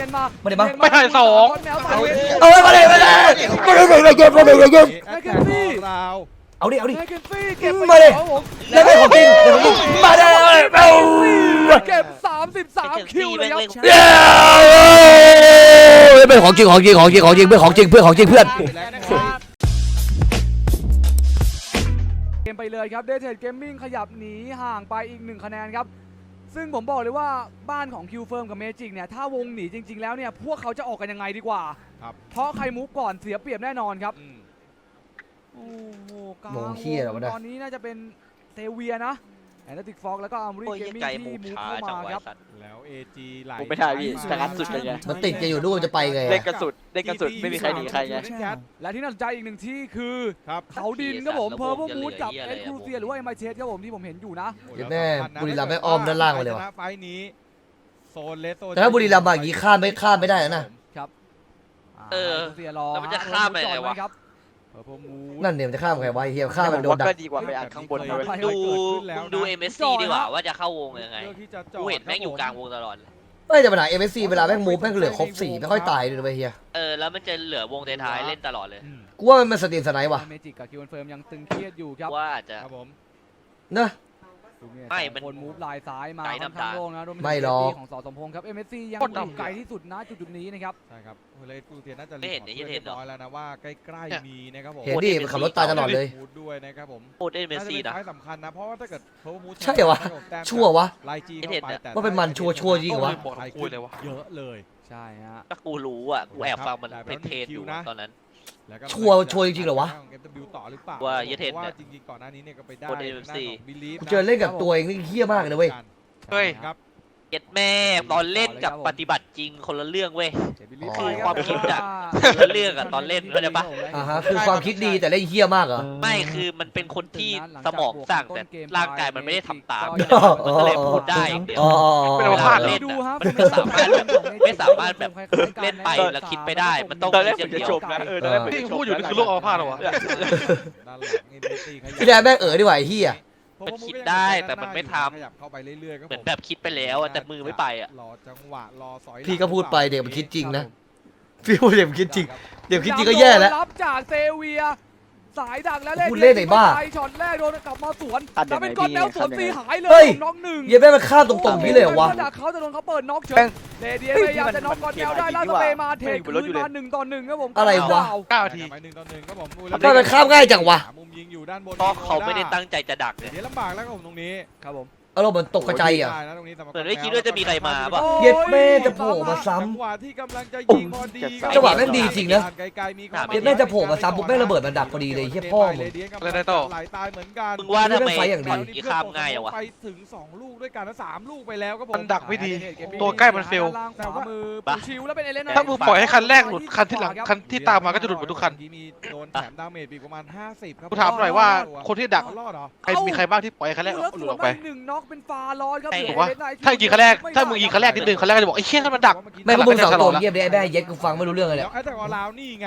นียนมามาดิมาเนียนไม่ให้สอง แมวสายเวทเอาไว้มาเลยมาเลยมาเลยมาเลยมาเลยมาเลยมาเลยแมคเคนซี่ราวเอาดิเอาดิ แมคเคนซี่เก็บไปมาดิครับผมแล้วไม่ของจริงเดี๋ยวของจริงมาเลยเอาเก็บ33คิวเลยครับเย้เป็นของจริงของจริงของจริงของจริงเพื่อนของจริงเพื่อนของจริงเพื่อน เกมไปเลยครับเดทเทดเกมมิ่งขยับหนีห่างไปอีกหนึ่งคะแนนครับ ซึ่งผมบอกเลยว่าบ้านของคิวเฟิร์มกับเมจิกเนี่ยถ้าวงหนีจริง ๆ แล้วเนี่ยพวกเขาจะออกกันยังไงดีกว่า ครับเพราะใครมูฟก่อนเสียเปรียบแน่นอนครับ อืมโอ้โหกลางวงเหี้ยเหรอวะเนี่ย ตอนนี้น่าจะเป็นเซเวียนะ แอนติกฟอกแล้วก็อัมรีโอ้ยเกมมิ่งไกลที่มูมูฟฟช้าเข้าจังมาไวะครับ สัตว์แล้ว AG ไหลผมไม่ได้พี่ชะงัดสุดเลยไง มันติดกันอยู่ด้วยมันจะไปไงเล่นอะกระสุดเล่นกระสุดไม่มีใครหนีใครไง และที่น่าสนใจอีกหนึ่งที่คือครับเขาดินครับผมแล้วเพอร์วพงจะมูดกับเหลือเอ็เหี้กยซ์อะไรครูอะเซียหรือว่าเอ็มไอเครับผมที่ผมเห็นอยู่นะโอ้เดี๋ยวแม่สำคัญนะบุรีรัมย์ไม่อ้อมด้านล่างไปเลยวะชนะไฟล์นี้โซนเลสโซนแต่ถ้าบุรีรัมย์มาอย่างงี้ข้ามไม่ข้ามไม่ได้นะเออครูเซียรอแล้วมันจะข้ามไปไหนวะ ครับเพอร์พมูด นั่นเนี่ยมันจะข้ามใครวะไอ้เฮียข้ามผมันมโดนว่าดัก็กดีกว่าไปอัดข้างบนเคยเลยเคยดูเกิดขึ้นแล้วดูนะ MSC ดีกว่าว่าจะเข้าวงยังไงเลือกที่จะจอดกูเห็นแม่งอยู่กลางวงตลอดเลยไม่แต่ปัญหาเอ็มเอสซีเวลาแม่งมูฟแม่งเหลือครบสี่ไม่ค่อยตายเลยเว้ยเฮียเออแล้วมันจะเหลือวงท้ายๆเล่นตลอดเลยอืมกูว่ามันสตรีมสไนป์ว่ะเมจิกกับคิวเฟิร์มยังตึงเครียดอยู่ครับว่าอาจจะครับผมนะดูเนี่ย ไม่สองมัน คนมูฟลายซ้ายมาไกลค่อนน้ำข้างตาโล่งนะรวมถึงไม่หรอก ของสอสมพงษ์ครับ MSC ยังโคตรอยู่ดำไกลที่สุดนะจุดๆนี้นะครับ ใช่ครับเลยกูเทียนน่าจะไม่เห็นรีเนี่ยพอร์ตเห็นเรียบเหรอร้อยแล้วนะว่าใกล้ๆมีนะครับผมเห็นดิมันขับรถตายตลอดเลย มูดด้วยนะครับผมโคตร MSC น่าจะนะเป็นไฟล์สำคัญนะเพราะว่าถ้าเกิดเพอร์มูดใช่เหรอวะชั่ววะ ไล่จีเข้าเห็นไปเนี่ยแต่ว่าเป็นมันชัวร์ชัวร์จริงเหรอวะไทยขึ้นเยอะเลย ใช่ฮะ ถ้ากูรู้อะ กูแอบฟังมันได้ไปเป็นเทรนอยู่แล้วหนึ่งคิวนะ ตอนนั้นแล้วก็ ชัวร์ชัวร์จริงๆเหรอวะของ FW ต่อหรือเปล่าว่าเยเทนพราะเนี่ยว่าจริงๆก่อนหน้านี้เนี่ยก็ไปได้คนทาง AFC ด้านของ Believe กูเจอเล่นกับตัวเองนี่เฮี้ยมากเลยนะเว้ยเฮ้ย ครับ เก็ตแม่ตอนเล่นกับปฏิบัติจริงคนละเรื่องเว้ยเดี๋ยวบิลลี่อ๋อไปรับความคิดอะว่าเรื่องอะตอนเล่นเข้าใจปะ อ่าฮะคือความคิดดีแต่เล่นเฮี้ยมากเหรอ ไม่คือมันเป็นคนที่สมองสั่งแต่ร่างกายมันไม่ได้ทำตามอ๋อมันก็เลยพูดได้อย่างเดียว อ๋ออ๋ออ๋อ เป็นอัมพาตเหรอเล่นดูอะฮะมันไม่สามารถไม่สามารถแบบเล่นไปแล้วคิดไปได้มันต้อง ตอนแรกคิผมดจะเดียวจบนะเออตอนแรกผมจะพูดอยู่นี่คือโรคอัมพาตเหรอวะด้านหลัง NBC ขยับพี่แดนแม่งเอ๋อดีกว่าไอ้เฮี้ย มันคิดได้แต่มันไม่ทำ ขยับเข้าไปเรื่อยๆครับเหมือนแบบคิดไปแล้วอะแต่มือไม่ไปอะรอจังหวะรอสอยหลังพี่ก็พูดไปเด็กมันคิดจริงนะ พี่พูดเด็กมันคิดจริง เดี๋ยวคิดจริงก็แย่แล้ว รับจากเซเวีย สายดักแล้วเล่นพูดเล่นไอ้บ้าไปช็อตแรกโดนกลับมาสวนตัดยังไงแล้วเป็นก้อนแมวสวนพี่สีหายเลเฮ้ย ยน้องหนึ่งเหี้ยแม่งมันฆ่าตรงๆพี่เลยเหรอวะดักเขาจะโดนเขาเปิดน็อกเฉแม่ยงเดเดียพยายามจะน็อกก้อนแมวได้ล่าสเปย์มาเทคแม่งอยู่บนรถอยู่คืนเลยมาหนึ่งต่อหนึ่งครับผมอะไรวะ เก้านาทีไปหนึ่งต่อหนึ่งครับผมทำไมมันข้ามง่ายจังวะมุมยิงอยู่ด้านบนเพราะเขาไม่ได้ตั้งใจจะดักเนี่ย เดี๋ยวลำบากแล้วครับผมตรงนี้ครับผม อารมณ์เหมือนตกกระจายอะ ได้นะตรงนี้สำหรับเหมือนไม่คิดว่าจะมีใครมาปะ เย็ดแม่จะโผล่มาซ้ำจังหวะที่กำลังจะยิงพอดีครับจังหวะแม่งดีจริงนะไกลๆมีครับเย็ดแม่จะโผล่มาซ้ำปุ๊บแม่งระเบิดมันดักพอดีเลยเฮี้ยพ่อมึงแล้วได้ต่อไหลตายเหมือนกันมึงว่าทำไมเล่นไฟอย่างดีตอนนี้ข้ามง่ายอะวะ ไปถึง2ลูกด้วยกันแล้ว3ลูกไปแล้วครับผมมันดักไม่ดีตัวใกล้มันเฟลด้านล่างขวามือปูชิวแล้วเป็นเอเลนถ้ามึงปล่อยให้คันแรกหลุดคันที่หลังคันที่ตามมาก็จะหลุดหมดทุกคันเมื่อมีโดนแถมดาเมจไปอีกประมาณ50ครับกูถามหน่อยว่าคนที่ดักเขารอดเหรอใครมีใครบ้างที่ปล่อยให้คันแรกแล้วหลุสดวอนอกไป หนึ่งน็อกเป็นฟาร้อนครับถูกปะเอเลนไนท์ถ้ายิงคันแรกถ้ามึงยิงคันแรกนิดนึงคันแรกก็จะบอกไอ้เชี่ยนั่นมันดัก ไม่พวกมึงสองตัวแล้วเงียบเลยไอ้แม่เย็ดกูฟังไม่รู้เรื่องเลยแล้เนี่วยไอ้แต่ของลาวนี่ไง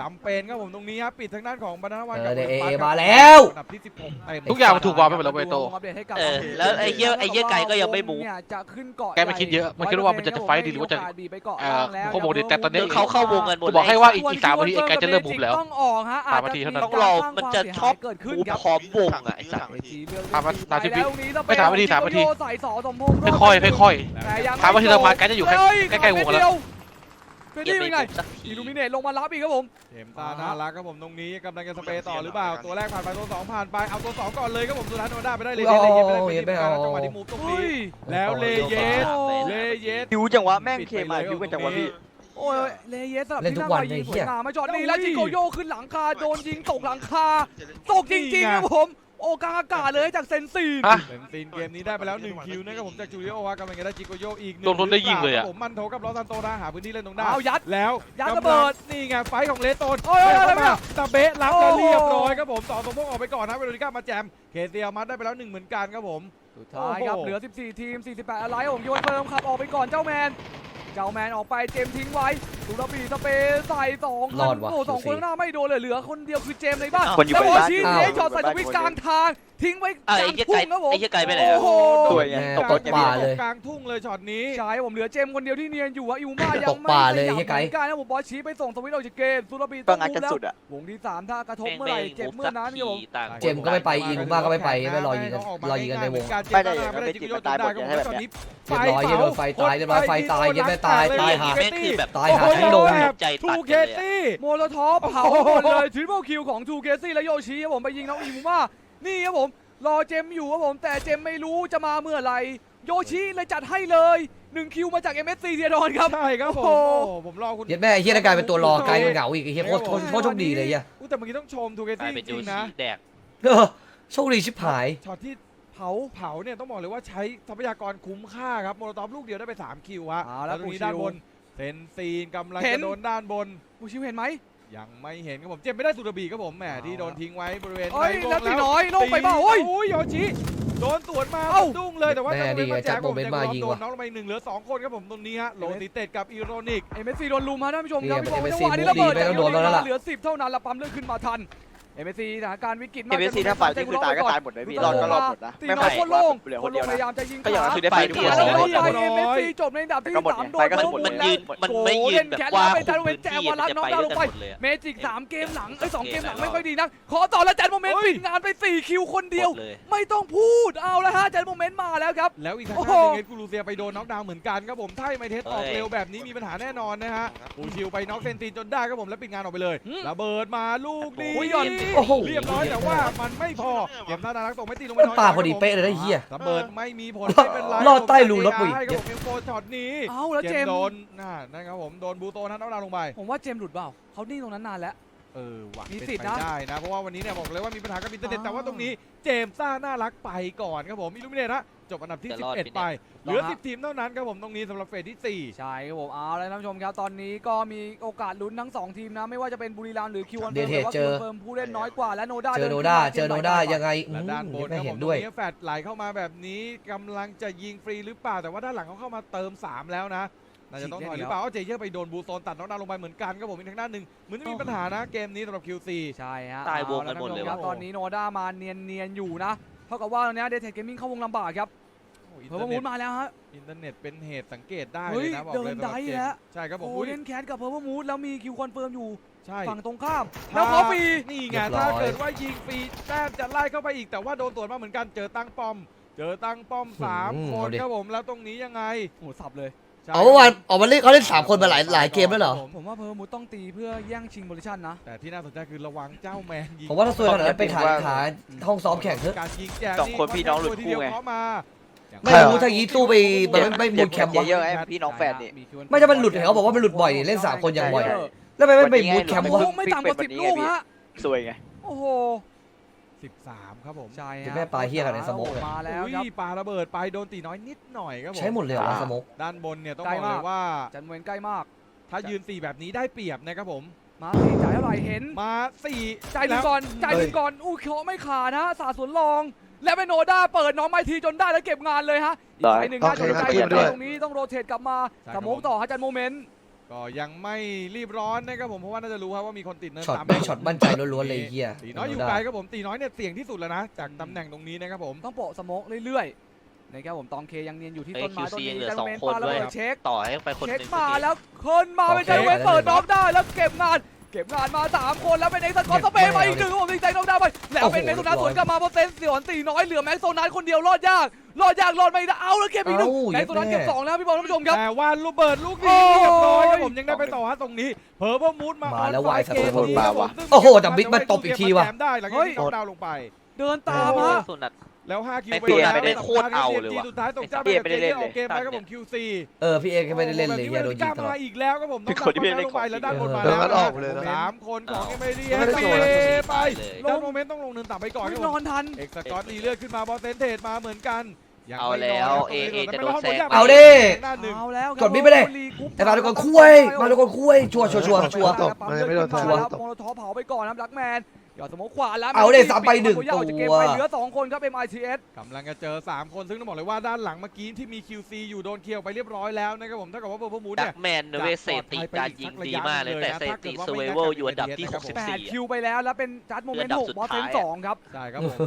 จำเป็นครับผมตรงนี้ครับปิดทางด้านของบรรณวันเอกัอบเดี๋ยวโอลิมปัสเอครับมาแล้ว อันดับที่16เต็มทุกอย่างมันถูกวางไปหมดแล้วเว้ยโตอัปเดตให้กับเออแล้วไอ้เหี้ยไอ้เหี้ยไก่ก็ยังไม่มูฟเนี่ยจะขึ้นเกาะแกไม่คิดเยอะมันคิดว่ามันจะไฟท์ดีหรือว่าจะบีไปเกาะเอ่อล่างแล้วพวกโมเดลแต่ตอนนี้เขาเข้าวงกันหมดกูบอกให้ว่าอีกอีกสามนาทีไอ้แกจะเริ่มบุกแล้ว ต้องออกฮะสามนาทีเท่านั้นต้องรอมันจะชอบ เกิดขึ้นมูครับพร้อมวงอะไอ้สัตว์เอจีเลือกสามนาทีสามสิบวิแล้วตรงนี้ไม่สามนาทีสามนาทีโยใส่สอสมพงษ์รดค่อยๆค่อยแต่ยังถามว่าทีละมาแกจะอยู่ใกล้เฮ้ใกล้ๆวงแล้วเฟรดดี้เป็นไงอิลูมิเนตลงมารับอีกครับผม เข็มตาน่ารักครับผมตรงนี้กำลังจะสเปรย์ต่อหรือเปล่า ตัวแรกผ่านไปตัวสองผ่านไป เอาตัวสองก่อนเลยครับผมสุดท้ายโนด้าไปได้เลยโอ้เลยโหเย็นไปได้เย็นไปเป็นเอาจังหวะที่มูฟตรงเฮ้นี้ย แล้วเลเยสโอ้เลเยส ผิวจังวะแม่งเคมาผิวกันจังวะพี่ โอ้ยเลเยสสลับเล่นทุกวันที่เลยงเหี้ยสวยงามมาจอดนี่แล้วจิโกโยขึ้นหลังคาโดนยิงตกหลังคาตกจริงๆครับผม โอ้กลางอากาศเลยจากเซนซีนฮะเป็นซีนเกมนี้ได้ไปแล้ว 1 คิวนะครับผมจากจูเลียโอวากำลังจะได้จิโกโยอีกหนึ่โดนรถได้ยิงเลยอะผมมันโถกับลอสันโตนะหาพื้นที่เล่นตรงด้าเอายัดแล้วยัดระเบิดนี่ไงไฟท์ของเลสโตนโอ้ยโอ้ยโอ้ยเข้ามาตะเบะรับแล้วโอ้โห เรียบร้อยครับผมสองสมพงษ์ออกไปก่อนนะเวโรนิก้ามาแจมเคเซียมัดได้ไปแล้วหนึ่งเหมือนกันครับผม สุดท้ายครับ โอ้โห เหลือ 14 ทีม 48 อะไรผมโยนเฟิร์มขับ ออกไปก่อนเจ้าแมน เจ้าแมนออกไปเจมส์ทิ้งไว้ตสุรบีสเปย์ใส่สองรอดว่ะโอ้สอง QC คนข้างหน้าไม่โดนเลยเหลือคนเดียวคือเจมส์ในบ้านคนอยู่แล้วบนโอบ้านชิอ้าวเอช็อตใส่สวิตช์กลางทาง ทิ้งไว้เอ้กยลางไอ้เหี้ยทุ่ไก่งครับผมไอ้เหี้ยไก่ไปไหนอะโอ้โหสวยไงแม่ตกตรกถป่าเลยกลางทุ่งเลยช็อตนี้ใช่ผมเหลือเจมส์คนเดียวที่เนียนอยู่อะอิวมายัตงกไม่ป่าขเลยยับไอ้ไก่เหมือนกันนะผมบอสชี้ไปส่งสวิตช์ออกจากเกมสุรบีต้ต้อองงงัดดูกันแล้วสุดอะวงที่สามถ้ากระทบแม่งเมื่อไหไม่ร่เจ็บมุกเมื่อสักนั้นครับผมทีต่างเจมส์ก็ไม่ไปอินมาก็ไม่ไปไม่รอยิงกันรอยิงกันในวงไม่ได้อย่างนั้นไม่จิตมันตายหมดอย่างนั้นแบบเนี้ยเรียบร้อยเหี้ยโดนไฟตายเรียบร้อยไฟตายเหี้ยแม่ตายตายหา แม่งคือแบบตายหาทั้งโดงใจทูตัดเคกันเลยอะ ตี้โมโลทอปเผาหมดเลยทริปเปิลคิวของทูเกซี่และโยชิครับผมไปยิงน้องอิมูมานี่ครับผมรอเจมอยู่ครับผมแต่เจมไม่รู้จะมาเมื่อไหร่โยชิเลยจัดให้เลยหนึ่งคิวมาจาก MSC เทียดอนครับ ใช่ครับผมโอ้โอ้โหโหผมรอคุณเหี้ย็ดแม่ไอ้เฮียแล้วกลายเป็นตัวรอกลายเป็นเหงาอีกไอ้เฮียโคตรโคตรโคตรโชคดีเลยเฮียอุ๊ยแต่เมื่อกี้ต้องชมทูเคกลาตี้ยเป็นจยูริงชิๆนะแดกเออโชคดีชิบหายช็อตที่ เผาเผาเนี่ยต้องบอกเลยว่าใช้ทรัพยากรคุ้มค่าครับโมโลตอฟลูกเดียวได้ไป 3 คิวฮะเอาแล้วตรงนี้ปูชิวด้านบนเซนซีนกำลังเห็น จะโดนด้านบนผู้ชิวเห็นไหมยังไม่เห็นครับผมเจ็บไม่ได้สุดบีครับผมแหมที่โดนทิ้งไว้บริเวณเอ้ยในวงแล้วตีน้อยลงไปเปล่าตีโอ้ย โอ้ยโยชิโดนสวนมาเอ้าดุ้งเลยแต่ว่าแม่จังหวะดีไงมาแจกจัดโมเมนต์มายิงโดว่ะนน้องลงไปหนึ่งเหลือสองคนครับผมตรงนี้ฮะโลติเต็ดกับอีโรนิก เอ็มเอสซีโดนลุมฮะท่านผู้ชมครับนี่พี่บอล MSC จังหวะนี้ระเบิดมุกดีไม่ต้องโดนแล้วล่ะ เหลือสิบเท่านั้นละปั๊มเลือดขึ้นมาทัน เอ็มเอสซีสถานการณ์วิกฤตเอมากเวซีถ้าฝ่ายที่คือตายก็ตายหมดเลยพี่รอดก็รอดหมดนะตีไม่น้อฝ่ายยคนโล่งเหลือคคนนโล่เดียวงพนะ ยายามจะยิงก็อย่างนั้นคือได้ขาไปที่แล้วสองแล้วหมดไปเลยเอ็มเอสซีจบในอันดับที่ก็หมดสามไงโดไปนก็เพิ่หมมดหมดเลแล้วยมันไม่ยืนแบบว่าคุมพื้นที่แกวารักจะน้องไปดาวด้ลวยงกันไปหมดเลยอะ เมจิกสามเกมหลังเอ้ยสองเกมหลังไม่ค่อยดีนักขอต่อแล้วจันโมเมนต์ปิดงานไปสี่คิวคนเดียว หมเลยไม่ต้องพูดเอาแล้วฮะจันโมเมนต์มาแล้วครับ แล้วอีกทางโอ้ด้านโห หนึงเอ็ดกูรูเซียไปโดนน็อกดาวน์เหมือนกันครับผมถ้าไม่เทสออกเร็วแบบนี้มีปัญหาแน่นอนนะฮะปูชิวไปน็อกเซนตินจนได้ครับผมแล้วปิดงานออกไปเลยอืม ระเบิดมาลูกนี้ โอ้ยหย่อนโอ้โหเรียบร้อยแต่ว่ามันไม่พอเกมท่านารักตกไม่ตีลงไปมันน้อยปาครับพอดีผมเป๊ะเลยนะไอ้เฮียระเบิดไม่มีผลไม่เป็นไรรอดใต้รูรถกูอีกให้ครับผมเอ็มโฟช็อตนี้เอาแล้วเจมส์โดนน่านะครับผมโดนบูโตนั้นเอาดาวลงไปผมว่าเจมส์หลุดเปล่าเขานิ่งตรงนั้นนานแล้วเออว่ะมีเป็นสิทธิ์ไปนะได้นะ เพราะว่าวันนี้เนี่ยบอกเลยว่ามีปัญหากับอินเทอร์เน็ตอ่าแต่ว่าตรงนี้เจมส์ซ่าน่ารักไปก่อนครับผมอิลูมิเนตฮะ จบอันดับที่ จะรอด11ไหมเนี่ยไป เหลือรอดฮะ10 ทีมเท่านั้นครับผมตรงนี้สำหรับเฟสที่สี่ใช่ครับผมเอาแล้วท่านผู้ชมครับตอนนี้ก็มีโอกาสลุ้นทั้งสองทีมนะ ไม่ว่าจะเป็นบุรีรัมย์หรือคิวอันเดเฟิร์มเทแต่เจว่าอคิวอันเฟิร์มผู้เล่นน้อยกว่าและโนด้าเจอโนขึ้ด้ามาเจอโนด้ายังไงอืและมด้านบนไม่ครับผเห็มนตรด้วย งนี้แฟดไหลเข้ามาแบบนี้กำลังจะยิงฟรีหรือเปล่า แต่ว่าด้านหลังเขาเข้ามาเติม 3 แล้วนะน่าจะต้องถอยหรือเปล่าเอาเจเยอร์ไปโดนบูโซนตัดน้องดาวลงไปเหมือนกันครับผมอีกทางด้านหนึ่งเหมือนจะมีปัญหานะเกมนี้สำหรับ QC ใช่ฮะตายวงกันหมดเลย อาะท่านผู้ชครับว่ะตอนนี้โนด้ามาเนียนเนียนๆอยู่นะเท่ากับว่าตอนนี้เดทเทเกมมิ่งเข้าวงลำบากครับโอ้อินเพอเทอร์ร์มูเน็ตดมาแล้วฮะ อินเทอร์เน็ตเป็นเหตุสังเกตได้เฮ้เลยยนะบอกเลยเดินสำหรับได้เกมแล้ว ใช่ครับผมโอ้อุ้ยเล่นแคทกับเพอร์มูดแล้วมีคิวคอนเฟิร์มอยู่ใช่ฝั่งตรงข้ามถ้าแล้วขอฟรี นี่ไงเรียบร้อย ถ้าเกิดว่ายิงฟรีแต้มจะไล่เข้าไปอีกแต่ว่าโดนตรวจมาเหมือนกันเจอตั้งป้อม เจอตั้งป้อมสามคนครับผมแล้วตรงนี้ยังไงโอ้โหสับเลย ใช่เอาเมื่อวานออกมาเล่นเขาเล่นสามคนมาหลายหลายเกมแล้วเหรอผมว่าเพอร์มูดต้องตีเพื่อแย่งชิงโพซิชันนะ แต่ที่น่าสนใจคือระวังเจ้าแมนยิง ผมว่าถ้าซวยขนาดนั้นไปถ่ายถ่ายห้องซ้อมแข่งเถอะ การยิงแจกสองคนพี่น้องหลุดคู่ไงทีเดียวเข้ามา ไม่รู้ถ้างี้ตู้ไปมันไม่ไม่มูลแคมป์เจวะเยอร์ไอ้พี่น้องแฟนนี่ ไม่ถ้ามันหลุดเห็นเขาบอกว่ามันหลุดบ่อยเล่นสามคนอย่างบ่อยแล้วไม่ไม่ไปมูลแคมป์ลูวะกไม่ต่ำกว่าสิบลูกฮะสวยไง โอ้โห13ครับผมใช่เดี๋ยวฮะแม่ปลาเหี้ยกันในสโมกเลยมาแล้วอุ้ยครับปาระเบิดไปโดนตีน้อยนิดหน่อยครับผมใช้หมดเลยเหรอสมกด้านบนเนี่ยต้องใกล้บอกเลยมากว่า จันเวนใกล้มาก ถ้ายืน4แบบนี้ได้เปรียบนะครับผม มาสี่จ่ายเท่าไหร่เห็นมา4จ่ายหนึ่งก่อนจ่ายหนึ่งก่อนอู้เคราะห์ไม่ขาดนะสาสวนลอง และเป็นโนด้าเปิดน้องไมทีจนได้แล้วเก็บงานเลยฮะอีกได้ไฟหนึ่งน่าโอสเคนใจครับเหมือนด้วยกันตรงนี้ต้องโรเทตกลับมาสโมกต่อฮะจันโมเมนต์ก็ยังไม่รีบร้อนนะครับผมเพราะว่าน่าจะรู้ครับว่ามีคนติดเนินช็อตสามแม่งช็อตมั่นใจล้วนๆเลยไอ้เฮียตีน้อยอยู่ไกลครับผมตีน้อยเนี่ยเสี่ยงที่สุดแล้วนะจากตำแหน่งตรงนี้นะครับผมต้องโปะสโมกเรื่อยๆนะครับผมตองเคยังเนียนอยู่ที่เอ้ยต้นไม้ต้น QC นี้เหลือจันสโมองเมนต์คนปาระด้วยเบิดเช็คต่อให้ไปคนเช็คหนึ่งมาแล้วคนมาเป็นจันโมเมนต์เปิดน้องได้แล้วเก็บงาน เก็บงานมาสามคนแล้วเป็นเอ็กซ์กอร์สเปย์มาอีกหนึ่งผมดีใจน้องดาวไป แล้วเป็นแม็กโซนัสสวนกลับมาเพราะเซนส์เสียวนตีน้อยเหลือแม็กโซนัสคนเดียวรอดยาก รอดยากรอดไม่ได้เอาแล้วเก็บอีกหนึ่งเอ้าแม็กโซนัสเก็บสองแล้วพี่บอลท่านผู้ชมครับแต่ว่าลูกเบิดลูกนี้โอ้ยเรียบร้อยครับผมยังได้ไปต่อฮะตรงนี้เพอร์เบอร์มูดมามาแล้วออนไฟว่ะไอ้สัตว์เกมนี้ครับผมซึ่งโอ้โหแต่บิ๊กมันตบอีกทีว่ะเก็บมาแถมได้หลังจากที่เฮ้ยน็อกดาวน์ลงไป เดินตามฮะสุนัท แล้ว5คิวไอ้ไปเปลี่ยนแล้วไปได้โคตรเอาเลยว่ะสุดท้ายตกเจ้าเปลี่ยนไปไปเล่เล่นนอเลอยกเกมไปครับผม QC เออพี่เอก็ไม่ได้เล่นเลยเฮียโดนยิงตลอดมาอีกแล้วครับผมเป็นคนที่ไม่ได้เล่นลงไปแล้วด้านบนมาเออแล้วออกเลยนะสามคนของเอเมเรียไม่ได้โชว์นะไปเลยด้านโมเมนต์ต้องลงเนินต่ำไปก่อนครับนผอมนทันเอ็กซ์กอตดีเลือดขึ้นมาบอลเซนเทดมาเหมือนกันยังเอาไม่แล้วนนเอเอแต่จะโดนไม่แซงรอดเอาดิหน้าหนึ่งเอาแล้วครับกดมิดไปดิลีกรุ๊ปไอ้มาดูคนคุยมาดูคนคุยชัวร์ชัวร์ชัวร์ปั๊มเลือดขึ้นมาชัวร์แล้วโมโลทอปเผาไปก่อนนะบลักแมนห ยอดสโมกขวาแล้วเอาดิซ้ำไปหนึ่งปิดความยาวจากเกมตัวไปเหลือสองคนครับ MITS กำลังจะเจอ 3 คนซึ่งต้องบอกเลยว่าด้านหลังเมื่อกี้ที่มี QC อยู่โดนเคลียร์ไปเรียบร้อยแล้วนะครับผมถ้าเกิดว่าเบอร์พมูดดัเนี่ย กแมนเวสเซติการยิงดีมากเลยแต่เซติเซเวเวลอยู่อันดับที่ แปด64 คิวไปแล้วแล้วเป็นจัดโมเมนต์อันดับหกสุดบอสเซนท้ายสองครับใช่ครับผม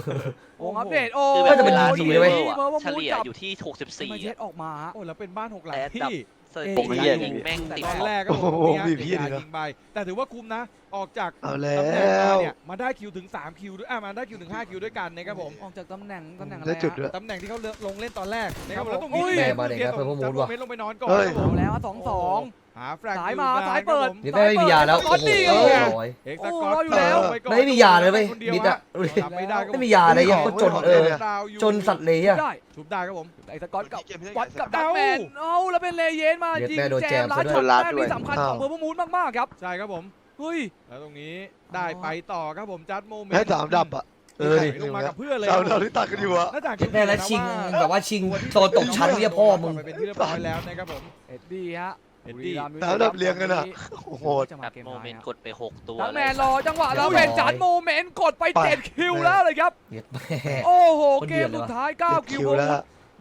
วงอัปเดตโอ้คือก็แบบจะเป็เวนลาดีที่เลยเวเว้ยลอะเบอร์ว่าเฉลี่ยมูดกับ อยู่ที่64 MITS อะออกมาฮะ โอ้แล้วเป็นบ้านหกหลังแต่อันดับ ที่เซติการยิงแม่งติดตอนท็อปแรกก็ผมโอ้โหมีมีพี่พี่ด้วยนะ ยิงไปแต่ถือว่าคุ้มนะออกจากเอาแล้ตำแหน่งมาว เนี่ยมาได้คิวถึง 3 คิวด้วยอะมาได้คิวถึง 5 คิวด้วยกันนะครับผมออกจากตำแหน่งตำแหน่งอะไรได้จุดด้ฮะวย ตำแหน่งที่เขาลงเล่นตอนแรกนะครับผมแล้วตรงอุ้นี้ยแม่มาเด็กครับเพิ่มข้อมูลว่ะ เมนต์ลงไปนอนก่อนเฮ้ยครับผเอามแล้วสองสอง หาแฟลกสายอมานนสายเปิดครับผมนี่ไม่มียาแล้วสกอตตี้โอ้เนี่ยโหเอ็กซ์โอ้สกอตรออยู่แล้วไปก่นไม่มียาเลยเว้ยคนดีวมิดอะดูดิทำไม่ได้ครับไม่มียาอะไรยังก็จนเออดาวอยู่จนสัตว์เลยอะ ได้ทุบได้ครับผม ไอ้สกอตกับเกมที่วัดกับดัเอ้ากแมนเอาแล้วเป็นเลเยนมาเย็ดยิงแม่โดนแจแจมมลัดซะด้วยช็อตแรกนี่สำคัญของอ้าวเบอร์มูนมากๆครับ ใช่ครับผม เฮ้ย แล้วตรงนี้ได้ไปต่อครับผมจัดโมเมนต์ให้สามดับอะเออดิลงมากับเพื่อนเลยสามดับที่ตัดกันอยู่อะน่าจะเจ็ดแม่แล้วชิงว่าแบบว่าชิงโซนตกชั้นเนี่ยพ่อมึงไปเป็นที่เรียบร้อยแล้วนะครับผมเอ็ดดี้ฮะเอ็ดดี้บุรีรัมย์สามดับเรียงกันอะโอ้โหจะมาจัดเกมโมไทเมยนต์ฮะกดไป6ตัวดักเลแมยนรอจังหวะแล้วเป็นจัดโมเมนต์กดไปไปเจ็ดคิวแล้วเลยครับเย็ดแม่โอ้โหคนเกเดือมดเลยสุวะดท้าย9คิคิววแล้ว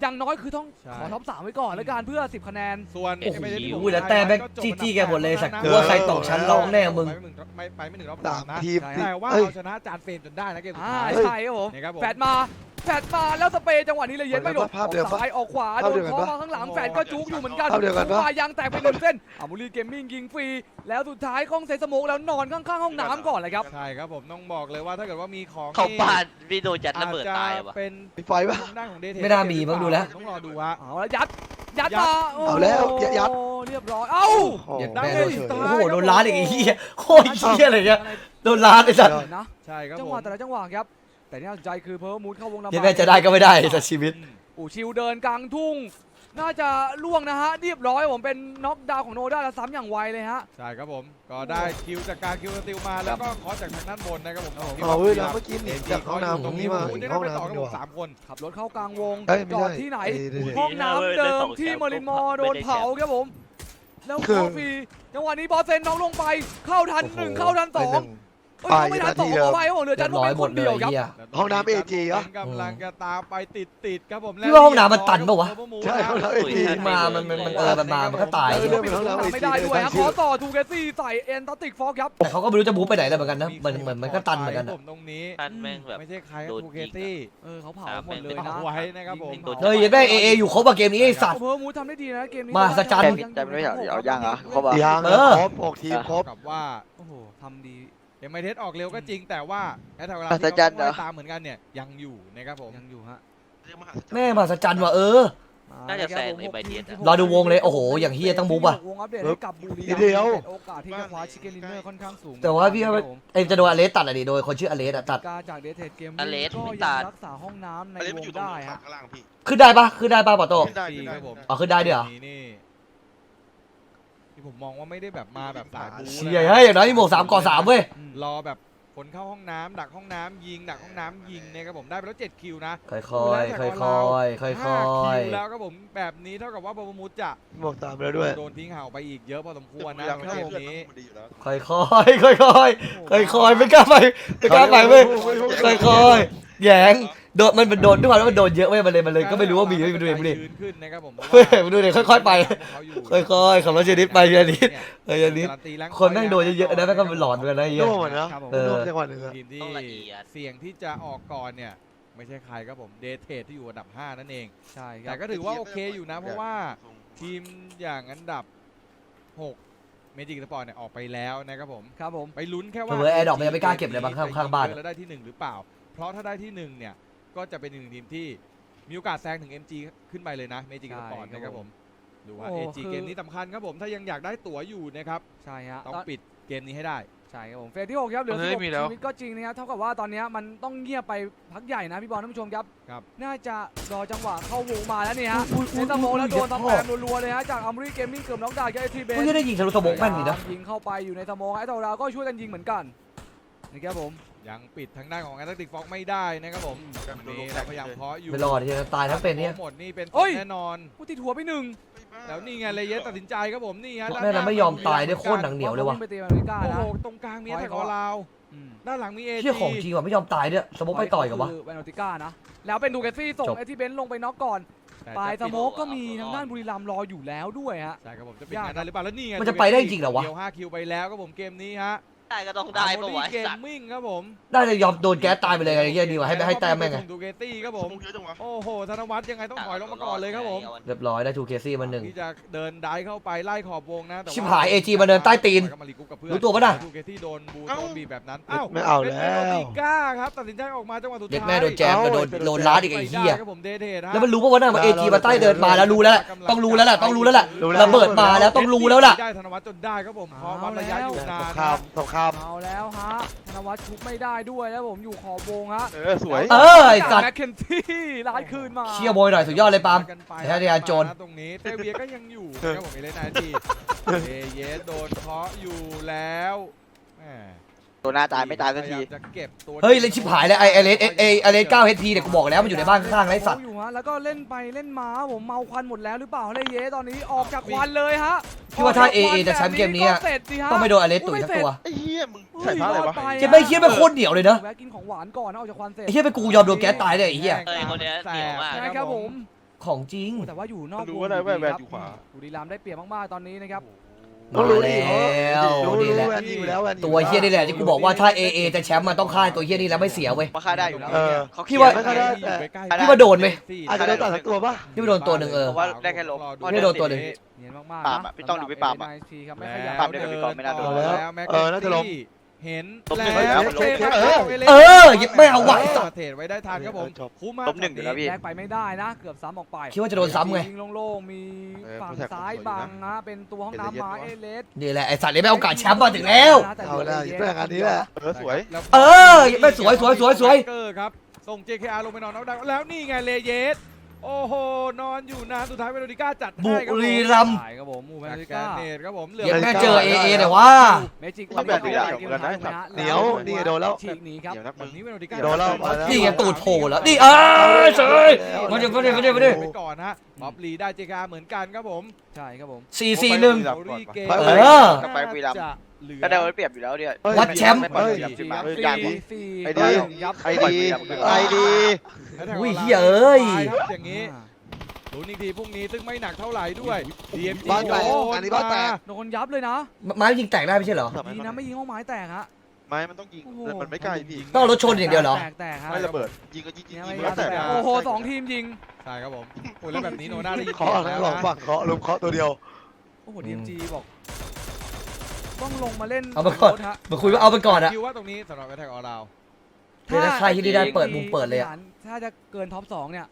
อย่างน้อยคือต้องใช่ ขอท็อปสามไว้ก่อนแล้วกันเพื่อ 10 คะแนน ส่วนโอ้โหไม่ได้ที่ผมอุ้ยแล้วแต้มแม่งก็จบจี้ๆแกหมดเลยสัตว์นะกลัวใครตกชั้นร้องแน่มึงไปไม่ถึงไม่ไปไม่ถึงรอบสาสามมนะทีมแต่ว่าเอ้ย เอาชนะจานเฟรมจนได้นะเกมสุดอ่าท้าย ใช่ครับผม นะครับผม แฟดมา แฟดมาแล้วสเปย์จังหวะนี้เลยเย็นไม่หลบภาพเดียวออกซ้ายออกขวาภาโดพนเดียวกันเคอปะมาข้างหลังแฟดก็จุกอยู่เหมือนกันภาพเดียวกันปะมายางแตกไปหนึ่งเส้นอามูรีเกมมิ่งยิงฟรีแล้วสุดท้ายข้องเซสโมกแล้วนอนข้างๆห้องน้ำก่อนเลยครับใช่ครับผมต้องบอกเลยว่าถ้าเกิดว่ามีของเขาที่ปาดวิโดนจัดระเบิดตายอจว่ะจะเป็นมีไฟปะทางด้านของเดทไม่น่ามีมั้งดูแล้วต้องรอดูฮะเอาแล้วยัดยัดยัดมาเอาแล้วยัดยัดโอ้เรียบร้อยเอ้าโอ้โหเย็ดได้แม่เลโดยนสุดท้ายโอ้โหโดนล้านอีกไอ้เหี้ยโคตรเหี้ยอะไรเนี่ยโดนล้านไอ้สัตว์เห็นนะใช่ครับจังผหวะมแต่ละจังหวะครับ แต่ที่น่าสนใจคือเพอร์มูดเข้าวงลำบาก เย็ดแม่จะได้ก็ไม่ได้สัตว์ชีวิต อูชิวเดินกลางทุ่ง น่าจะล่วงนะฮะ เรียบร้อยผมเป็นน็อกดาวน์ของโนด้าแล้วซ้ำอย่างไวเลยฮะ ใช่ครับผม ก็ได้คิวจากการคิวสติลมาแล้วก็คอสจากทางด้านบนนะครับผมเอาเว้ยแล้วเมื่อกี้หนีจากห้องน้ำตรงนี้มาคุณได้ห้องไปต่อน้ำกับดีผกมว่า สามคนขับรถเข้ากลางวงเอ้ยไม่จอดใช่ที่ไหน เอ้ยเดี๋ยว ห้องน้ำเดิมที่มรินมอร์โดนเผาครับผม แล้วคอฟรีจังหวะนี้บอสเซนน้องลงไปเข้าทันหนึ่งเข้าทันสอง ไป เอ้ยเข้าไม่ทันสองนาทีเดีขยวอไปครับผมเหลือจัเรีนยบโมร้อยเป็นหมคดนเลเดียวยครับเหี้ยห้องน้ำ AG เหรอกำลังจะตามไปติดติดๆครับผมพี่ว่าห้องน้ำมันตันปะวะ ใช่ห้องน้ำ AG มามันมันมันเออมันมามันก็ตายเออเรื่องเป็นห้องน้ำไม่ได้ด้วยฮะขอต่อทูเกซี่ใส่เอ็นตัติกฟอกครับ แต่เขาก็ไม่รู้จะบู๊ไปไหนแล้วเหมือนกันนะมันเหมือนมันก็ตันเหมือนกันผอะมตรงนี้ ท่านแม่งแบบ ไม่ใช่ใครโดนทูเคยิงอะตี้เออเขาเผาครับหมดเลยเป็นนะเผาไว้นะครับผมยิงผาเฮ้ยเย็ดแม่เอเออยู่ครบอะเกมนี้ไอ้สัตว์ เพอร์มูทำได้ดีนะเกมนี้มาสจันแต่แต่ไม่อยากเอายังเหรอครบอะยังเออครบออกทีมครบ กับว่า โอ้โหทำดีเอ็ มไอเทสออกเร็วก็จริงแต่ว่าแอตแทกเวลาอัที่ศจรรย์เขาเหรอไล่ตามเหมือนกันเนี่ยยังอยู่นะครับผมยังอยู่ฮะแม่มหัศจรรย์ว่ะเออ น่าจะแซงมไอ้ใบเดียดอะรอดูวงเลยโอ้โหอย่างเฮียต้องบู๊ป่ะวงอัปเดตให้กับบุรีนิดเดียวเป็นโอกาสที่จะคว้าชิคเก้นลินเนอร์ค่อนข้างสูงแต่ว่าพี่ว่า ครับผมไอ้จะโดนอเลสตัดอะดิโดยคนชื่ออเลสอะตัด การจากเดทเทดเกมอเลสก็ไม่ยัตังดรักษาห้องน้ำในอันนี้วมันงอยู่ตรงได้ฮะ ข้างล่างพี่ ขึ้นได้ปะขึ้นได้ปะปอโต ขึ้นได้ดีขึ้นได้ ครับผมอ๋อขึ้นได้ด้วยเหรอ นี่นี่ที่ ผมมองว่าไม่ได้แบบมาแบบสายบู๊เชี่ยเฮ้ยอย่างน้อยมีหมวกสามก่อสามเว้ยอืมรอแบบคนเข้าห้องน้ำดักห้องน้ำยิง ดักห้องน้ำยิงเนี่ยครับผมได้ไปแล้ว7คิวนะค่อยๆ ค่อยๆ ค่อยๆค่อย5คิวแล้วครับผมแบบนี้เท่ากับว่าบาบามูดจะหมวกตามแล้วด้วยโดนทิ้งห่างไปอีกเยอะพอสมควรนะยังคไม่รับได้ผมเพื่อนนี้มันดีอยู่แล้วๆค่อยๆ ค่อยๆ ค่อยๆ ไม่กล้าไป ไม่กล้าไปเว้ย ค่อยๆ แหยง โดนมันเป็นโดนด้วยความที่มันโดนเยอะเว้ยมันเลยมันเลยก็ไม่รู้ว่ามีไม่ดูดิดูดิชื้นขึ้นนะครับผมเฮ้ยดูดิค่อยๆไป ค่อยๆขับรถเจนิดไปเจนิดเออเจนิดการัตีแรงคนแม่งโดนเยอะๆนะแม่งก็เป็นหลอนเหมือนกันนะไอ้เหี้ยโน่เหมือนนะครับผมเออโน่จังหวะหนึ่งอะ ทีมที่ต้องละเอียด เสี่ยงที่จะออกก่อนเนี่ย ไม่ใช่ใครครับผมเดทเทที่อยู่อันดับ 5 นั่นเอง ใช่คแต่รับก็ถือว่าโอเคอยู่นะ เพราะว่าทีมอย่างอันดับ 6 เมจิกสปอร์ตเนี่ยออกไปแล้วนะครับผม ครับผม ไปลุ้นแค่ว่าเผลอๆ Adopt มันยังไม่กล้าเก็บเลยบางข้างข้างบ้านแล้วได้ที่หนึ่งหรือเปล่า เพราะถ้าได้ที่หนึ่งเนี่ย ก็จะเป็นหนึ่งทีมที่มีโอกาสแซงถึง MG ขึ้นไปเลยนะเมจิกสปอร์ตใช่นะคครัรับบผผมมดูว่า โอ้ AG คือ เกมนี้สำคัญครับผมถ้ายังอยากได้ตั๋วอยู่นะครับใช่ฮะต้องปิดเกมนี้ให้ได้ ใช่ครับผมเฟสที่6ครับเหลือเฮ้ย16มีแล้ว ชีวิตก็จริงนะครับเท่ากับว่าตอนเนี้ยมันต้องเงียบไปพักใหญ่นะพี่บอลท่านผู้ชมครับครับ น่าจะรอจังหวะเข้าวงมาแล้วนี่ฮะอุ๊ยอุ๊เล่ยนตะโมงแล้วโดนอุ๊ตะยแปมรัวๆเลยฮะจากอัมรีเกมมิ่งเกือบน็อกดาวน์แค่ทีเบกูจะได้ยิงทะลุสมองแม่นนี่นะ ยิงเข้าไปอยู่ในตะโมงไอ้ตะดาวก็ช่วยกันยิงเหมือนกัน นะครับผมยังปิดทางด้านของแอตเลติกฟ็อกไม่ได้นะครับผมนี่เราพยายามเคาะอยู่ไม่รอดที่จะตายทั้งเป็นเนี่ยหมดนี่เป็นเฮ้ยแน่นอนกูติดหัวไปหนึ่งแล้วนี่ไงเลยเยสตัดสินใจครับผมนี่ฮะแม่เราไม่ยอมตายด้วยโคตรหนังเหนียวเลยว่ะวิ่งไปตีอเมริกาโอ้นะโหตรงกลางมีแต่ของเราออืมด้านหลังมีเอเชี่ยของจริงว่ะไม่ยอมตายด้วยสมมติไปต่อยกับวะคือแวนอติก้านะแล้วเป็นดูเกซี่ส่งจบเอทิเบนซ์ลงไปน็อกก่อนปลายสโมกก็มีทางด้านบุรีรัมย์รออยู่แล้วด้วยฮะใช่ครับผมจะเป็นงานได้หรือเปล่าแล้วนี่ไงมันจะไปได้จริงเหรอวะเดียว5คิวไปแล้วครับผมเกมนี้ฮะ ได้ก็ต้องได้ปะวะเกไอ้มสัตว์มิ่งครับผมน่าจะยอมโดนแก๊สตายไปเลยไอ้เหี้ยดีกว่าให้ให้แต้มแม่งไงดูเกตี้ครับผมเยอะจังวะโอ้โหธนวัฒน์ยังไงต้องถอยลงมาก่อนเลยครับผมเรียบร้อยได้ทูเคซี่มาหนึ่ง ที่จะเดินได้เข้าไปไล่ขอบวงนะแต่ว่ชิบหาย AG มาเดินใต้ตีนก็มารีกรุ๊ปกับเพื่อนรู้ตัวปะน่ะ ดูเกตี้โดนบูเอ้าโดนบีบแบบนั้นอ้าวไม่เอาเป็นแล้วเอโรติก้าครับตัดสินใจออกมาจังหวะสุดเด็กท้ายแม่โดนแจมเอ้าแล้วโดนโดนล้าดอีกไอ้เหี้ยครับผมเดทเทฮะแล้วมันรู้ป่าวว่าหน้ามาเอจีมาใต้เดินมาแล้วรู้แล้วแหละต้องรู้แล้วแหละต้องรู้แล้วแหละรู้แล้ว ระเบิดมาแล้วต้องรู้แล้วล่ะ ได้ธนวัฒน์จนได้ครับผมเพราะวัดระยะอยู่สนางนครามสงครามเอาแล้วฮะธนวัฒน์ชุบไม่ได้ด้วยแล้วผมอยู่ขอบวงฮะเออสวย เออไอ้สัตว์แมคเคนที่ไล่คืนมา เชียร์บอยหน่อยสุดยอดเลยปาล์ม กันไปแต่ถ้าเดียร์โจร ตรงนี้เตเวียก็ยังอยู่นะครับผมเอเลนายดีเอเยสโดนเคาะอยู่แล้วแหมตัวหน้าตายไม่ตายสักทีพยายามจะเก็บตัวเฮ้ยเลยชิบหายเลยไอไอเลสไอไอเลสเก้าเฮดพีเนี่ยกูบอกแล้วมันอยู่ในบ้านข้างๆไรสัตว์ อยู่ฮะแล้วก็เล่นไปเล่นมาผมเมาควันหมดแล้วหรือเปล่าเลยเยตอนนี้ออกจากควันเลยฮะ พี่ว่าถ้ากจก AA ควันจะแชมป์เกมนี้อะก็เสร็จสิฮะต้องไม่โดนอเลสตุ๋ยสักตัวไอ้เหี้ยมึงใส่ผ้าอะไรวะ เจะไม่คิดว่าโคตรเหนียวเลยเนอะแวะกินของหวานก่อนนะออกจากควันเสร็จไอ้เหี้ยเป็นกูยอมโดนแก๊สตายเลยไอ้เหี้ยเอ้ยคนเนี้ยเหนียวมากใช่ครับผม ของจริง แต่ว่าอยู่นอกมันรู้วงว่าได้ดีแวครับนอยู่ขวา บุรีรัมย์ได้เปรียบมากๆตอนนี้นะครับ ต้อมางรู้ดิแล้วรู้นี่รู้แหละแวนยิงอยู่แล้วแวนยิงตัวเฮี้ยนี่แหละที่กูบอกว่าถ้า AA จะแชมป์มันต้องฆ่าตัวเฮี้ยนี่แล้วไม่เสียเว้ยมาฆ่าได้อยู่แล้วเออ เขาพี่ว่า ไม่ค่อยได้พี่ว่าโดนไหม อาจจะโดนตัดสักตัวป่ะที่ไปโดนตัวหนึ่งเออเพราะว่าได้แค่ลบไม่โดนตัวหนึ่ง เนียนมากปาล์มๆอะนะพี่ต้องดูพี่ปาล์มอะสำหรับ NIC ครับไม่ขแล้ยับวปาล์มได้กับพี่กอล์ฟไม่น่าโดนแล้วแม็กเออน่าจะลงเห็นลบหนึ่งแล้วแล้วเทลบหนึ่งเออเออยังไม่เอาไหวสัตว์เทรดไว้ได้ทันครับผมเออจบคุ้มมากลบหนึ่งอยู่แล้วพี่แยกไปไม่ได้นะ เกือบซ้ำออกไปคิดว่าจะโดนซ้ำไงยิงโล่งๆมีเออฝั่งผู้แท็กซ้ายผมสวยอยู่บังนะนะเป็นตัวห้องน้ำหมาเอเลสนี่แหละไอสัตว์เลยไม่เอาโอกาสแชมป์มาถึงแล้วเอาได้แม่งอันนี้แหละเออสวยแล้วเออไม่สวยสวยสวยสวยเกอร์ครับส่ง JKR ลงไปนอนเอาดังแล้วนี่ไงเลเยส โอ้โห นอนอยู่นานสุดท้ายเวโรดิก้าจัดบุให้ครับผมรีรัมย์ใช่ครับผมมูแมแม็นกติแกก้าเนตครับผมเหลือ เดี๋ยวแม่เจอ AA แต่ว่า เมจิกถ้าแบบนี้อะเหนียวนี่โดนแล้วฉีกหนีครับเดี๋ยวนักแบมึบงนี้เวโรดิก้าโดนแล้วมาแล้ว นี่ไงตูดโผล่แล้วนี่เออเฉย มาดิมาดิมาดิมาดิ ไปก่อนฮะบ๊อบลีได้ JKR เหมือนกันครับผม ใช่ครับผมสี่สี่หนึ่งครับโอริเกเออกลับไปบุรีรัมย์จะ เหลือก็ได้ไว้เปรียบอยู่แล้วเนี่ยเฮ้ยวัดแชมป์ไม่ปล่อยบุรีรัมย์ขึ้นมาเฮ้ยยากกว่าสี่ไอ้ดี ยับไอดีไอดีแล้วแถวอุ้ยหลังเหี้ยเอ้ยไปครับอย่างนี้ลุ้นอีกทีพรุ่งนี้ซึ่งไม่หนักเท่าไหร่ด้วย DMG บ้านแตกโดอันนี้บ้านแตก โดนยับเลยนะไม้ยิงแตกได้ไม่ใช่เหรอดีนะไม่ยิงห้องไม้แตกฮะ ไม้มันต้องยิงโอ้โหมันไม่ใกล้พี่ต้องเอารถชนอย่างเดียวเหรอ แตกแตกฮะไม่ระเบิด ยิงก็ยิงยิงเนี่ยยิไม่งแล้วแต่แตกโอ้โหสองทีมยิง ใช่ครับผมโอ้ยแล้วแบบนี้โนน่าได้ยินเคาะแล้ทั้วงสองนะฝั่งเคาะลุมเคาะตัวเดียว โอ้โห DMG บอก ต้องลงมาเล่นเอามาก่อนรถฮะมาคุยว่าเอาไปก่อนอะ คิวว่าตรงนี้สำหรับแอตแทกออราวเดี๋ยวถ้าใครที่ได้เปิดมุมเปิดเลยอะ ถ้าจะเกินท็อปสองเนี่ย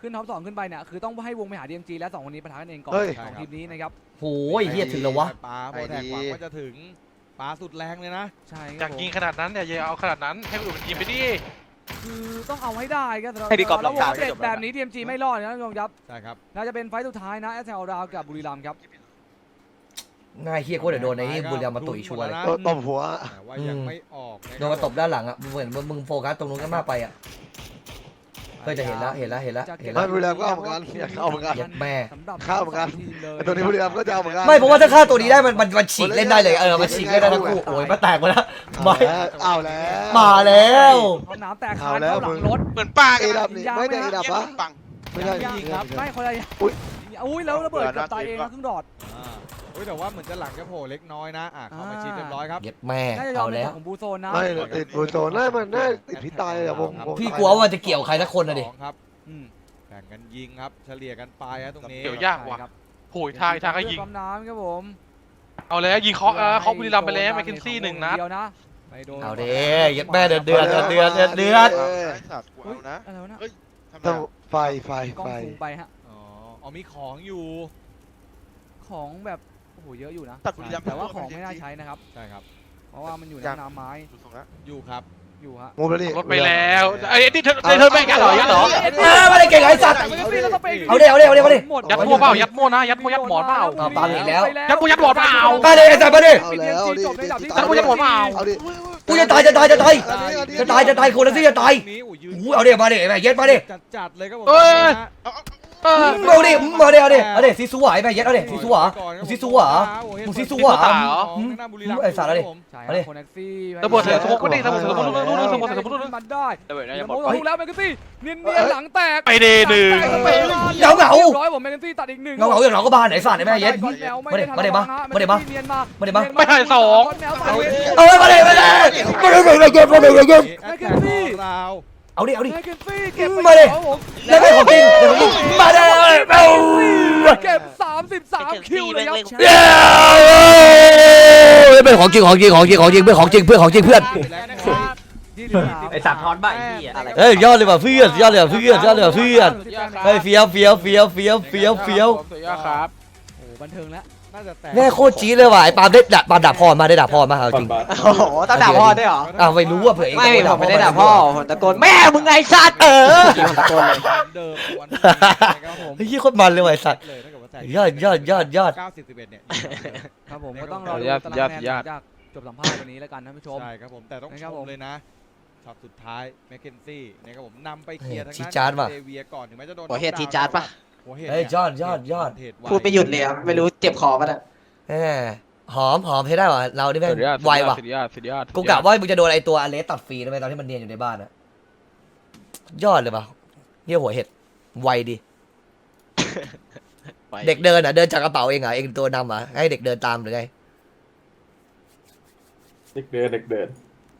ขึ้นท็อปสองขึ้นไปเนี่ยคือต้องให้วงไปหา DMG และสองคนนี้ปะทะกันเองก่อนเฮ้ย ของทีมนี้นะครับโหยเฮียถึงแล้ววะปาโปรแทกหวังว่าจะถึงปาสุดแรงเลยนะ ใช่คอรัยาบกผมยิงขนาดนั้นเนี่ยอย่าเอาขนาดนั้นให้คนอื่นมันยิงไปดิ คือต้องเอาให้ได้ครับสำหรับให้พี่กอล์ฟแล้ววลองกลางงเสร็จให้จบแบบนี้ DMG ไม่รอดนะท่านผู้ชมครับ ใช่ครับ น่าจะเป็นไฟต์สุดท้ายนะแอสเซลดาวกับบุรีรัมย์ครับ ง่ายเฮียโคตรเดี๋ยวโดนไอ้นี่บุรีรัมย์มาตุ๋ยชัวร์เลยตัวตบหัว แต่ว่ายังไม่ออกะครับโดนมาตบด้านหลังอะเหมือนมึงโฟกัสตรงนู้นกันมากไปอะเฮ้ยแต่เห็นแล้วเห็นแล้วเห็นแล้วเห็นแล้วไม่บุรีรัมย์ก็เอาเหมือนกันอยากเอาเหมือนกันเย็ดแม่สำหรับเข้าเหมือนกันสงทีเลยไอ้ตัวนี้บุรีรัมย์ก็จะเอาเหมือนกัน ไม่เพราะว่าถ้าฆ่าตัวนี้ได้มันมันมันฉีกเล่นได้เลยเออมันฉีกเล่นได้ทั้งคู่โอ้ยมาแตกมาแล้วเอาไม่แล้วเอาแล้ว มาแล้วห้องน้ำแตกคาเอานแล้วเข้าหลัมึงงรถ เหมือนป้าเอกันดับนี่ไม่ได้เอดับปะปังไม่ได้ ยังครับไม่ไม่ใช่คนละอุ๊ยอุ้ยแล้วระเบิดกับตายเองนะครึ่งดอด อ่าโอ้ยแต่ว่าเหมือนจะหลังจะโผล่เล็กน้อยนะอะเข้ามาชิดเรียบร้อยครับ เย็ดแม่น่าจะยอเอามเป็นแล้วของบูโซนนะไม่ติดบูโซนน่ามันน่าติดพิษตายอะผมผมพี่กลัวว่ามันจะเกี่ยวใครสักคนนะดิ สองครับอืมแข่งกันยิงครับ เฉลี่ยกันไปฮะตรงนี้เกี่ยวยากว่ะใช่ครับโหยทางทางก็ยิงเรือปั๊มน้ำครับผมเอาแล้วยิงเคาะเออเคาะบุรีรัมย์ไปแล้วแมคเคนซี่หนึ่งนัด เดียวนะไปโดนเอาเด้เย็ดแม่เดือดเดือดเดือดเดือดเดือดเดือดเออไอ้สัตว์กูเอานะอะไรวะนะทำไมต้องอะไฟไฟกล้องไฟ ซูมไปฮะ อ๋อเอามีของอยู่ของแบบโอ้โหเยอะอยู่นะตัดบุรีรัมย์แต่ว่าของไม่น่าใช้นะครับ ใช่ครับ เพราะว่ามันอยู่ในน้ำไม้ดูทรงแล้วอยู่ครับอยู่ฮะงูแล้วนี่รถไปแล้วไอ้ยนี่เธอเธอเธอไม่ยัดเหรอยัดเหรอเออไม่ได้เก่งไอ้สัตว์เอาดิแล้วต้องไปเอาดิเอาดิเอาดิเอาดิหมดยัดมั่วเปล่ายัดมั่วนะยัดมั่วยัดหมอนเปล่าเอาปาล์มอีกแล้วยัดมั่วยัดหมอนเปล่ามาดิไอ้สัตว์มาดิเอาแล้วดิจบในระดับที่ยัดมั่วยัดหมอนเปล่าเอาดิกูจะตายจะตายจะตายเอาดิเอาดิจะตายจะตายคนละสิจะตายนี้โอ้ยยืนอู้เอาดิมาดิแม่เย็ดมาดิจัดจัดๆเลยครับผม เอ้ยนะฮะเเอาดิมึงเอาดิเอาดิเอาดิซีซัวไอ้แม่เย็ดเอาดิซีซัวซีซัวเหรอมึงซีซัวเหรอของทางด้านบุรีรัมย์ไอ้สารอะไรครับผมใช่เอาดิโคเน็กซี่ระเบิดเถอะสมมติดิระเบิดเถอะสมมติลูกลูกสมมติสมมติลูกมันได้ระเบิดน่าจะหมโมดโหแล้วแมกซี่เนียนเนียนหลังแตกไปเดย์หนึ่งเหงาเหงาเรียบร้อยผมแมกซี่ตัดอีกหนึ่งเงาเงาอย่างเราก็บานไอ้สัตว์ไอ้แม่เย็ดก้อนแมวมาดิมาดิมามาดิมาเนียนมามาดิมาเนียนไม่ให้สองก้อนแมวตัดเวทเอาไปมาดิมาดิมาดิมาดิมาดิเย็ดมาดิเย็ดแมกซี่ราว เอาดิ เอาดิ แมกซี่เก็บไปมาดิครับผมแล้วไม่ของจริงเดี๋ยวของจริงมาดิเอาเก็บ 33 คิวเลยครับเย้เป็นของจริงของจริงของจริงของจริงเพื่อนของจริงเพื่อนของจริงเพื่อนไอสัตว์ทอนบ้าไอ้เหี้ยเฮ้ยยอดเลยว่ะเพื่อนยอดเลยว่ะเพื่อนยอดเลยว่ะเพื่อนเฮ้ยเฟี้ยวเฟี้ยวเฟี้ยวเฟี้ยวเฟี้ยวเฟี้ยวสุดยอดครับโอ้โหบันเทิงแล้ว น่าจะแตกแม่โคตรจี๊ดเลยว่ะไอ้ปาล์มได้ด่าปาล์มด่าพ่อมาได้ด่าพ่อมาเอาจริงโอ้โหต้องด่าพ่อด้วยเหรอ อ้าวไม่รู้ว่าเผื่อเองไม่ผมไม่ได้ด่าพ่อผมตะโกนแม่มึงไงสัตว์เออผมตะโกนเลยเหมือนเดิมวันนี้นะครับผมเฮ้ยโคตรมันเลยว่ะไอ้สัตว์เลยถ้าเกิดว่าแตกยอดยอดยอดยอด90 11เนี่ยครับผมก็ต้องรอดูยอดตารางยอดคะแนนยหอลัดงจากจบสัมภาษณ์วันนี้แล้วกันท่านผู้ชม ใช่ครับผมแต่ต้องนะชครับผมม เลยนะช็อตสุดท้ายแมคเคนซี่นะครับผมนำไปเคลียร์ทางจี๊ดด้านจ๊าดว่ะ เซเวียก่อนถึงแม้จะโดน หัวเห็ดน็อกทีวน์จาร์ดปะ หัวเห็ดเฮ้ยนี่ยอดยอดยอด เห็ไวพูดไม่หยุดเลยอะไม่รู้เจ็บคอปะเนี่ยแหมหอมหอมใช้ได้ว่ะเรานี่แม่งสุดยอดไวว่ะสุดยอดสุดยอดกูกะว่ามึงจะโดนไอ้ตัวอเลสตัดฟรีนะไปตอนที่มันเนียนอยู่ในบ้านอะยอดเลยป่ะเยี่ยหัวเห็ดไวดีเด็กเดินอะเดินจากกระเป๋าเองเหรอะเองตัวนำอะให้เด็กเดินตามหรือไงเด็กเดินเด็กเดิน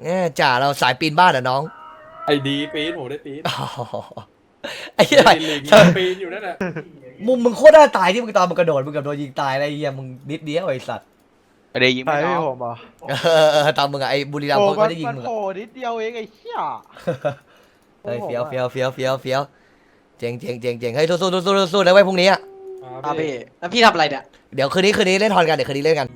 แน่จ่าเราสายปีนบ้านอะน้องไอ้ดีปีนผมได้ปีน อ๋อ ไอ้เหี้ยปีนลิงปีนอยู่นั่นแหละมุมมึงโคตรน่าตายที่มึงตอนมึงกระโดดมึงกับโดนยิงตายอะไรเหี้ยมึงนิดเดียวไอ้สัตว์ไปเดย์ยิงไม่เข้าผมอะเออเออตามมึงอะไอ้บุรีรัมย์เขาไม่ได้ยิงมึงอะโอ้นิดเดียวเองไอ้เหี้ยเฮ้ยเฟี้ยวเฟี้ยวเฟี้ยวเฟี้ยวเฟี้ยวเจ๋งเจ๋งเจ๋งเจ๋งเฮ้ยสู้สู้สู้สู้สู้นะไว้พรุ่งนี้อะอะพี่ แล้วพี่ทำอะไรเนี่ย เดี๋ยวคืนนี้คืนนี้เล่นทอนกันเดี๋ยวคืนนี้เล่นกัน